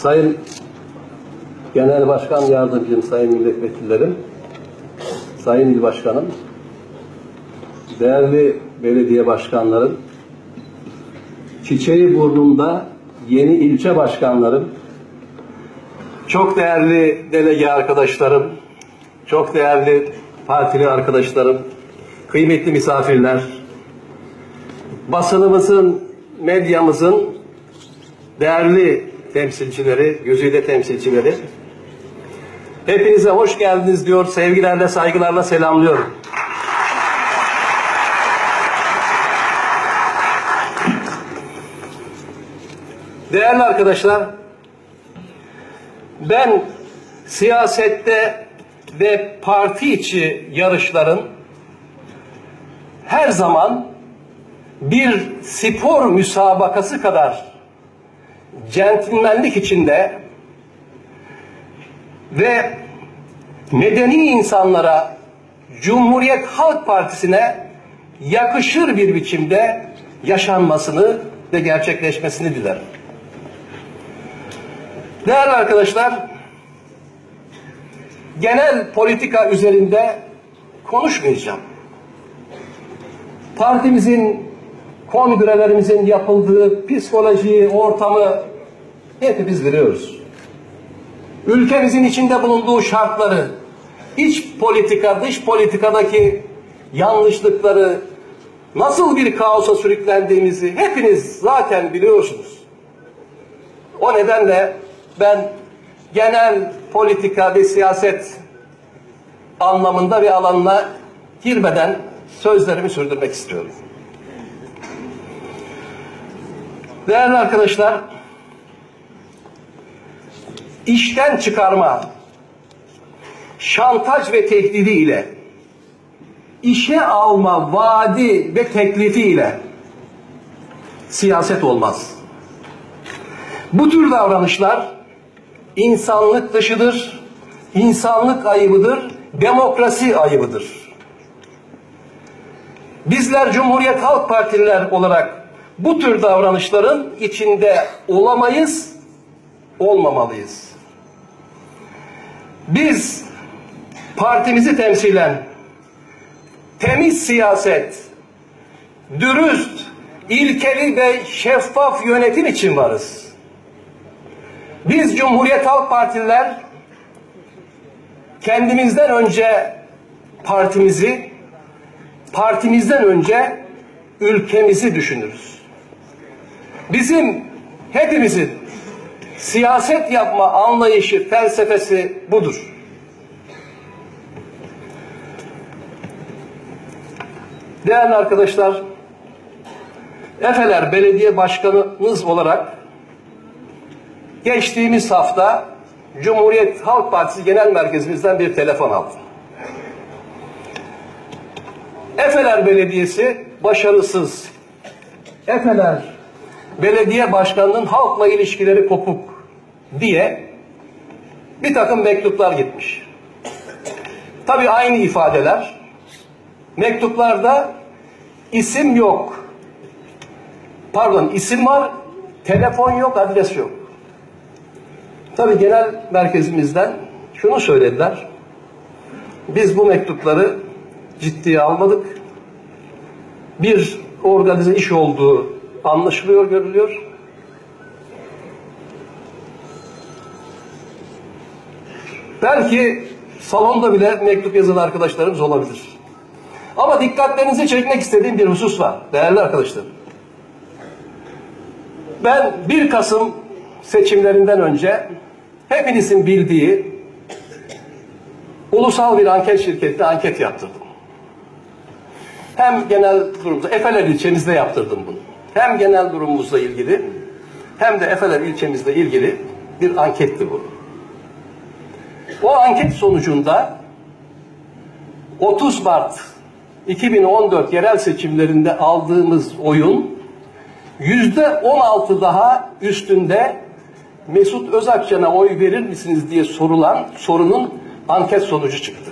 Sayın Genel Başkan Yardımcım, Sayın Milletvekillerim, Sayın İl Başkanım, değerli belediye başkanlarım, Çiçeği burnunda yeni ilçe başkanlarım, çok değerli delege arkadaşlarım, çok değerli partili arkadaşlarım, kıymetli misafirler, basınımızın, medyamızın değerli temsilcileri, gözüyle temsilcileri, hepinize hoş geldiniz diyor, sevgilerle, saygılarla selamlıyorum. Değerli arkadaşlar, ben siyasette ve parti içi yarışların her zaman bir spor müsabakası kadar centilmenlik içinde ve medeni insanlara Cumhuriyet Halk Partisi'ne yakışır bir biçimde yaşanmasını ve gerçekleşmesini dilerim. Değerli arkadaşlar, genel politika üzerinde konuşmayacağım. Partimizin, kongrelerimizin yapıldığı psikolojiyi, ortamı hepimiz biliyoruz. Ülkemizin içinde bulunduğu şartları, iç politika, dış politikadaki yanlışlıkları, nasıl bir kaosa sürüklendiğimizi hepiniz zaten biliyorsunuz. O nedenle ben genel politika ve siyaset anlamında bir alanına girmeden sözlerimi sürdürmek istiyorum. Değerli arkadaşlar, işten çıkarma, şantaj ve tehdidi ile, işe alma vaadi ve teklifi ile siyaset olmaz. Bu tür davranışlar insanlık dışıdır, insanlık ayıbıdır, demokrasi ayıbıdır. Bizler Cumhuriyet Halk Partililer olarak bu tür davranışların içinde olamayız, olmamalıyız. Biz partimizi temsilen temiz siyaset, dürüst, ilkeli ve şeffaf yönetim için varız. Biz Cumhuriyet Halk Partililer kendimizden önce partimizi, partimizden önce ülkemizi düşünürüz. Bizim hepimizin siyaset yapma anlayışı, felsefesi budur. Değerli arkadaşlar, Efeler Belediye Başkanınız olarak geçtiğimiz hafta Cumhuriyet Halk Partisi Genel Merkezimizden bir telefon aldım. Efeler Belediyesi başarısız. Efeler Belediye Başkanı'nın halkla ilişkileri kopuk diye bir takım mektuplar gitmiş. Tabii aynı ifadeler. Mektuplarda isim yok. Pardon isim var, telefon yok, adres yok. Tabii genel merkezimizden şunu söylediler. Biz bu mektupları ciddiye almadık. Bir organize iş olduğu anlaşılıyor, görülüyor. Belki salonda bile mektup yazan arkadaşlarımız olabilir. Ama dikkatlerinizi çekmek istediğim bir husus var değerli arkadaşlar. Ben 1 Kasım seçimlerinden önce hepinizin bildiği ulusal bir anket şirkette anket yaptırdım. Hem genel durumda, Efeler ilçemizde yaptırdım bunu. Hem genel durumumuzla ilgili hem de Efeler ilçemizle ilgili bir anketti bu. O anket sonucunda 30 Mart 2014 yerel seçimlerinde aldığımız oyun yüzde 16 daha üstünde Mesut Özakçan'a oy verir misiniz diye sorulan sorunun anket sonucu çıktı.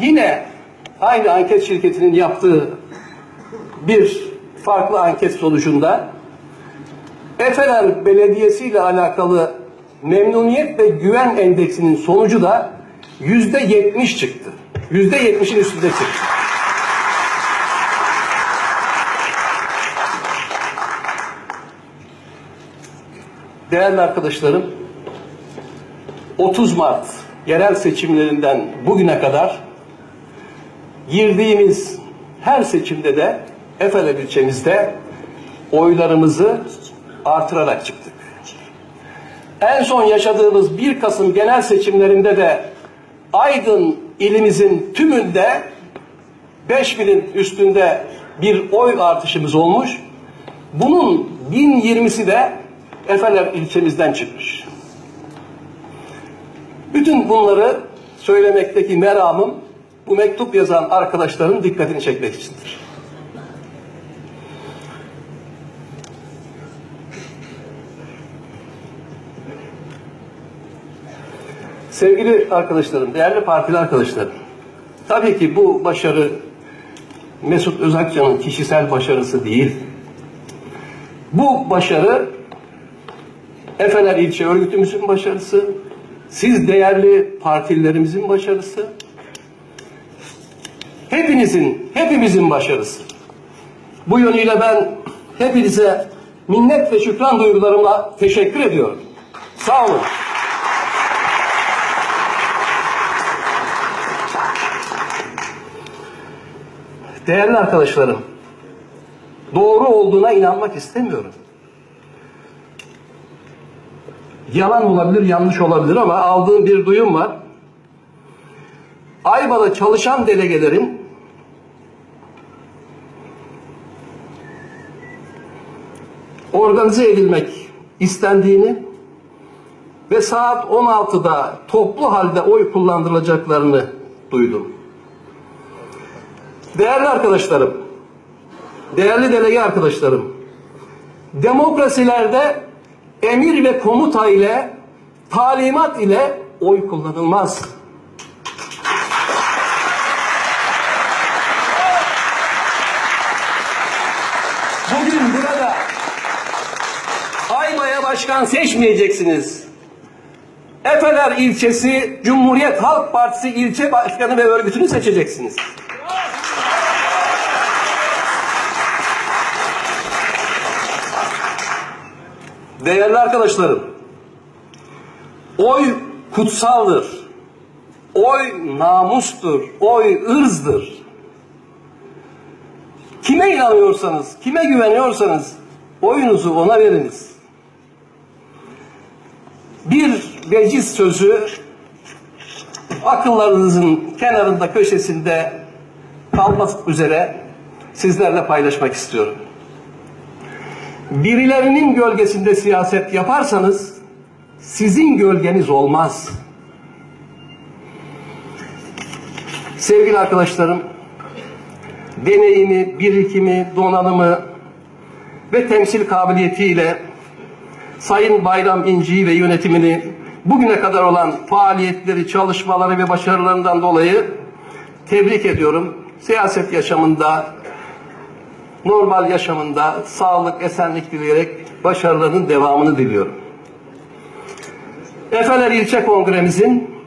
Yine aynı anket şirketinin yaptığı bir farklı anket sonucunda Efeler Belediyesi ile alakalı memnuniyet ve güven endeksinin sonucu da yüzde yetmiş çıktı. Yüzde yetmişin üstünde çıktı. Değerli arkadaşlarım, 30 Mart yerel seçimlerinden bugüne kadar girdiğimiz her seçimde de Efeler ilçemizde oylarımızı artırarak çıktık. En son yaşadığımız 1 Kasım genel seçimlerinde de Aydın ilimizin tümünde 5000'in üstünde bir oy artışımız olmuş. Bunun 1020'si de Efeler ilçemizden çıkmış. Bütün bunları söylemekteki meramım bu mektup yazan arkadaşların dikkatini çekmek içindir. Sevgili arkadaşlarım, değerli partili arkadaşlarım, tabii ki bu başarı Mesut Özakcan'ın kişisel başarısı değil. Bu başarı Efeler İlçe Örgütümüzün başarısı, siz değerli partililerimizin başarısı, hepinizin, hepimizin başarısı. Bu yönüyle ben hepinize minnet ve şükran duygularımla teşekkür ediyorum. Sağ olun. Değerli arkadaşlarım, doğru olduğuna inanmak istemiyorum. Yalan olabilir, yanlış olabilir ama aldığım bir duyum var. Ayvalı çalışan delegelerin organize edilmek istendiğini ve saat 16'da toplu halde oy kullandırılacaklarını duydum. Değerli arkadaşlarım, değerli delege arkadaşlarım, demokrasilerde emir ve komuta ile, talimat ile oy kullanılmaz. Ayva'ya başkan seçmeyeceksiniz. Efeler ilçesi Cumhuriyet Halk Partisi ilçe başkanı ve örgütünü seçeceksiniz. Değerli arkadaşlarım, oy kutsaldır. Oy namustur. Oy ırzdır. Kime inanıyorsanız, kime güveniyorsanız oyunuzu ona veriniz. Bir veciz sözü akıllarınızın kenarında, köşesinde kalmak üzere sizlerle paylaşmak istiyorum. Birilerinin gölgesinde siyaset yaparsanız sizin gölgeniz olmaz. Sevgili arkadaşlarım, deneyimi, birikimi, donanımı ve temsil kabiliyetiyle Sayın Bayram İnci'yi ve yönetimini bugüne kadar olan faaliyetleri, çalışmaları ve başarılarından dolayı tebrik ediyorum. Siyaset yaşamında, normal yaşamında sağlık, esenlik dileyerek başarılarının devamını diliyorum. Efeler İlçe Kongremizin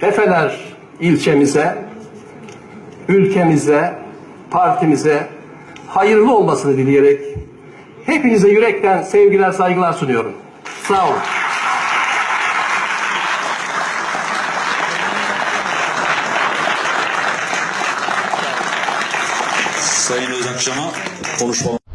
Efeler ilçemize, ülkemize, partimize hayırlı olmasını dileyerek hepinize yürekten sevgiler, saygılar sunuyorum. Sağ olun. Sayın Özakcan'a konuşmalar.